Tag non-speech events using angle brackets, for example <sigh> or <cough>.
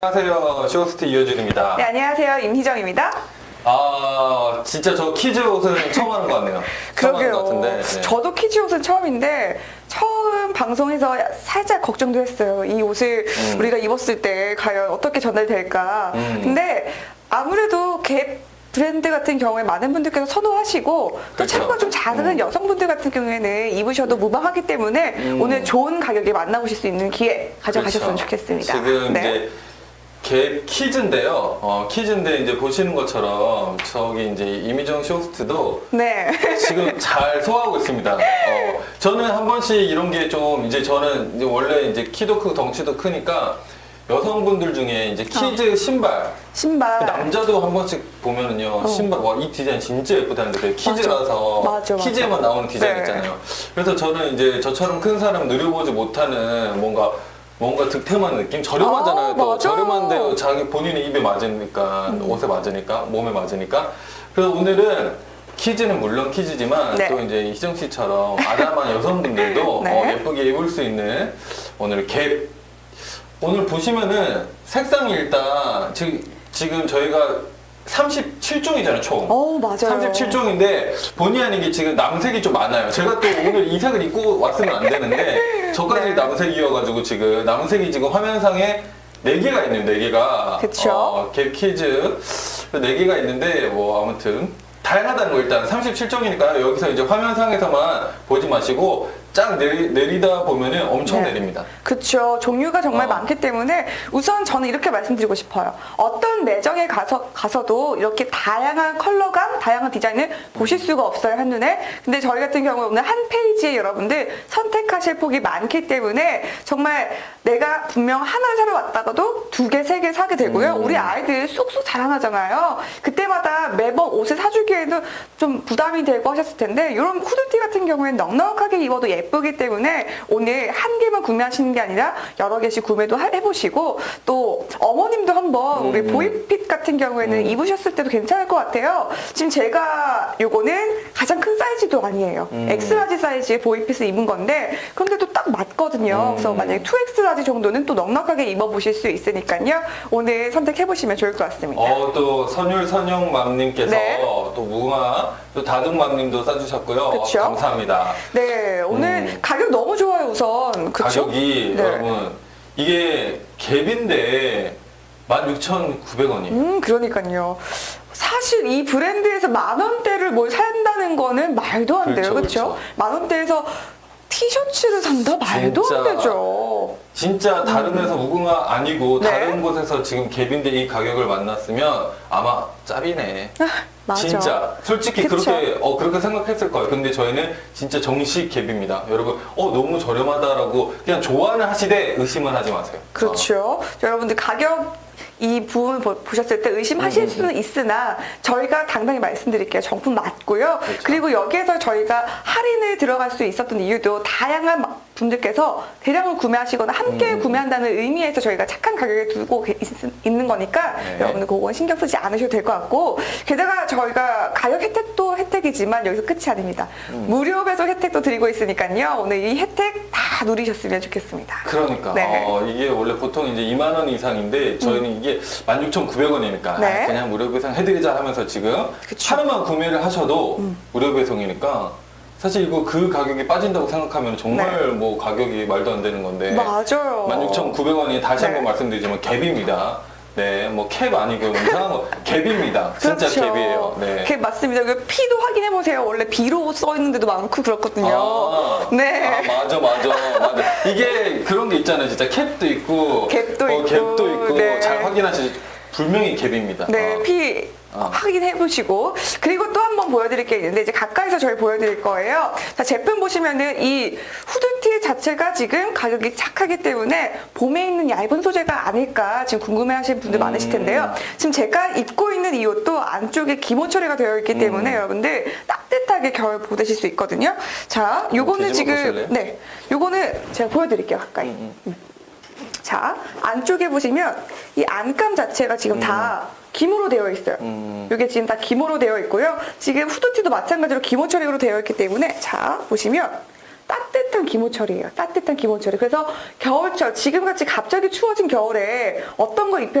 안녕하세요. 쇼호스트 이효준입니다. 네, 안녕하세요. 임희정입니다. 아, 진짜 저 키즈 옷은 처음 하는 것 같네요. 처음 하는 것 그러게요. 같은데. 네. 저도 키즈 옷은 처음인데 처음 방송에서 살짝 걱정도 했어요. 이 옷을 음. 우리가 입었을 때 과연 어떻게 전달될까. 음. 근데 아무래도 갭 브랜드 같은 경우에 많은 분들께서 선호하시고 또 그렇죠. 체구가 좀 작은 음. 여성분들 같은 경우에는 입으셔도 무방하기 때문에 음. 오늘 좋은 가격에 만나보실 수 있는 기회 가져가셨으면 그렇죠. 좋겠습니다. 지금 네. 이제 개 키즈인데요. 어, 키즈인데 이제 보시는 것처럼 저기 이제 이미정 쇼호스트도 네. 지금 잘 소화하고 있습니다. 어, 저는 한 번씩 이런 게 좀 이제 저는 이제 원래 이제 키도 크고 덩치도 크니까 여성분들 중에 이제 키즈 신발 신발. 남자도 한 번씩 보면은요 신발 와 이 디자인 진짜 예쁘다는데 그게 키즈라서 어. 맞아, 맞아. 키즈에만 나오는 디자인 네. 있잖아요. 그래서 저는 이제 저처럼 큰 사람 누려보지 못하는 뭔가 뭔가 득템한 느낌 저렴하잖아요. 아, 또 맞아. 저렴한데 자기 본인의 입에 맞으니까 음. 옷에 맞으니까 몸에 맞으니까 그래서 오늘은 키즈는 물론 키즈지만 네. 또 이제 희정 씨처럼 아담한 여성분들도 <laughs> 네. 어, 예쁘게 입을 수 있는 오늘 갭 오늘 보시면은 색상이 일단 지금, 지금 저희가 37종이잖아요, 총. 어, 맞아요. 37종인데 본의 아니게 지금 남색이 좀 많아요. 제가 또 오늘 이 색을 입고 왔으면 안 되는데 <laughs> 저까지 네. 남색이어가지고 지금 남색이 지금 화면상에 4개가 있네요, 4개가. 그쵸. 어, 갭 키즈 4개가 있는데 뭐 아무튼 다양하다는 거 일단 37종이니까요. 여기서 이제 화면상에서만 보지 마시고 쫙 내리, 내리다 보면은 엄청 네. 내립니다. 그쵸. 종류가 정말 어. 많기 때문에 우선 저는 이렇게 말씀드리고 싶어요. 어떤 매장에 가서, 가서도 이렇게 다양한 컬러감, 다양한 디자인을 보실 수가 없어요, 한눈에. 근데 저희 같은 오늘 한 페이지에 여러분들 선택하실 폭이 많기 때문에 정말 내가 분명 하나를 사러 왔다가도 두 개, 세 개 사게 되고요. 음. 우리 아이들 쑥쑥 자라나잖아요. 그때마다 매번 옷을 사주기에는 좀 부담이 되고 하셨을 텐데 이런 후드티 같은 경우에는 넉넉하게 입어도 예쁘기 때문에 오늘 한 개만 구매하시는 게 아니라 여러 개씩 구매도 하- 해보시고 또 어머님도 한번 우리 음. 보이핏 같은 경우에는 음. 입으셨을 때도 괜찮을 것 같아요. 지금 제가 요거는 가장 큰 사이즈도 아니에요. 음. 엑스라지 사이즈의 보이핏을 입은 건데 그런데도 딱 맞거든요. 음. 그래서 만약에 2X라지 정도는 또 넉넉하게 입어보실 수 있으니까요. 오늘 선택해보시면 좋을 것 같습니다. 어, 또 선율 선영맘님께서 네. 또 무궁화 또 다둥맘님도 싸주셨고요. 그쵸? 감사합니다. 네, 오늘 음. 가격 너무 좋아요, 우선. 그쵸? 가격이 네. 여러분 이게 갭인데 16,900원이에요. 음, 그러니까요. 사실 이 브랜드에서 만 원대를 뭘 산다는 거는 말도 안 돼요. 그렇죠? 그렇죠. 만 원대에서 티셔츠를 산다? 말도 진짜. 안 되죠. 진짜 다른 데서 무궁화 아니고 음. 네. 다른 곳에서 지금 갭인데 이 가격을 만났으면 아마 짭이네. 맞아. 진짜 솔직히 그쵸. 그렇게 어 그렇게 생각했을 거예요. 근데 저희는 진짜 정식 갭입니다. 여러분 어 너무 저렴하다라고 그냥 좋아는 하시되 의심은 하지 마세요. 그렇죠. 여러분들 가격 이 부분 보- 보셨을 때 의심하실 음, 음, 수는 있으나 저희가 당당히 말씀드릴게요. 정품 맞고요. 그렇죠. 그리고 여기에서 저희가 할인을 들어갈 수 있었던 이유도 다양한 마- 분들께서 대량을 구매하시거나 함께 음. 구매한다는 의미에서 저희가 착한 가격에 두고 계- 있, 는 거니까 네. 여러분들 그건 신경 쓰지 않으셔도 될 것 같고 게다가 저희가 가격 혜택도 혜택이지만 여기서 끝이 아닙니다. 음. 무료 배송 혜택도 드리고 있으니까요. 오늘 이 혜택 다 누리셨으면 좋겠습니다. 그러니까 네. 어, 이게 원래 보통 이제 2만 원 이상인데 저희는 이게 16,900원이니까 네. 그냥 무료 배송 해드리자 하면서 지금 그쵸. 음. 하루만 구매를 하셔도 무료 배송이니까 사실 이거 그 가격이 빠진다고 생각하면 정말 뭐 가격이 말도 안 되는 건데 네. 맞아요. 16,900원이 다시 네. 한번 말씀드리지만 갭입니다. 네, 뭐 캡 아니고 뭐 이상한 거 갭입니다. 진짜 갭이에요. 네. 그게 맞습니다. 그 피도 확인해 보세요. 원래 비로 써 있는데도 많고 그렇거든요. 아, 네. 아, 맞아, 맞아, 맞아. 이게 그런 게 있잖아요. 진짜 캡도 있고, 캡도 어, 있고, 캡도 있고, 네. 잘 확인하시죠. 분명히 캡입니다. 네, 어. 피 어. 확인해 보시고 그리고 또 한 번 보여드릴 게 있는데 이제 가까이서 저희 보여드릴 거예요. 자 제품 보시면은 이 후드티 자체가 지금 가격이 착하기 때문에 봄에 입는 얇은 소재가 아닐까 지금 궁금해하시는 분들 음. 많으실 텐데요. 지금 제가 입고 있는 이 옷도 안쪽에 기모 처리가 되어 있기 때문에 음. 여러분들 따뜻하게 겨울 보내실 수 있거든요. 자, 요거는 뒤집어 지금 보실래요? 네, 요거는 제가 보여드릴게요 가까이. 음, 자, 안쪽에 보시면 이 안감 자체가 지금 다 기모로 되어 있어요. 음. 이게 지금 다 기모로 되어 있고요. 지금 후드티도 마찬가지로 기모 처리로 되어 있기 때문에 자, 보시면 따뜻한 기모철이에요. 따뜻한 기모철이. 그래서 겨울철 지금같이 갑자기 추워진 겨울에 어떤 거 입혀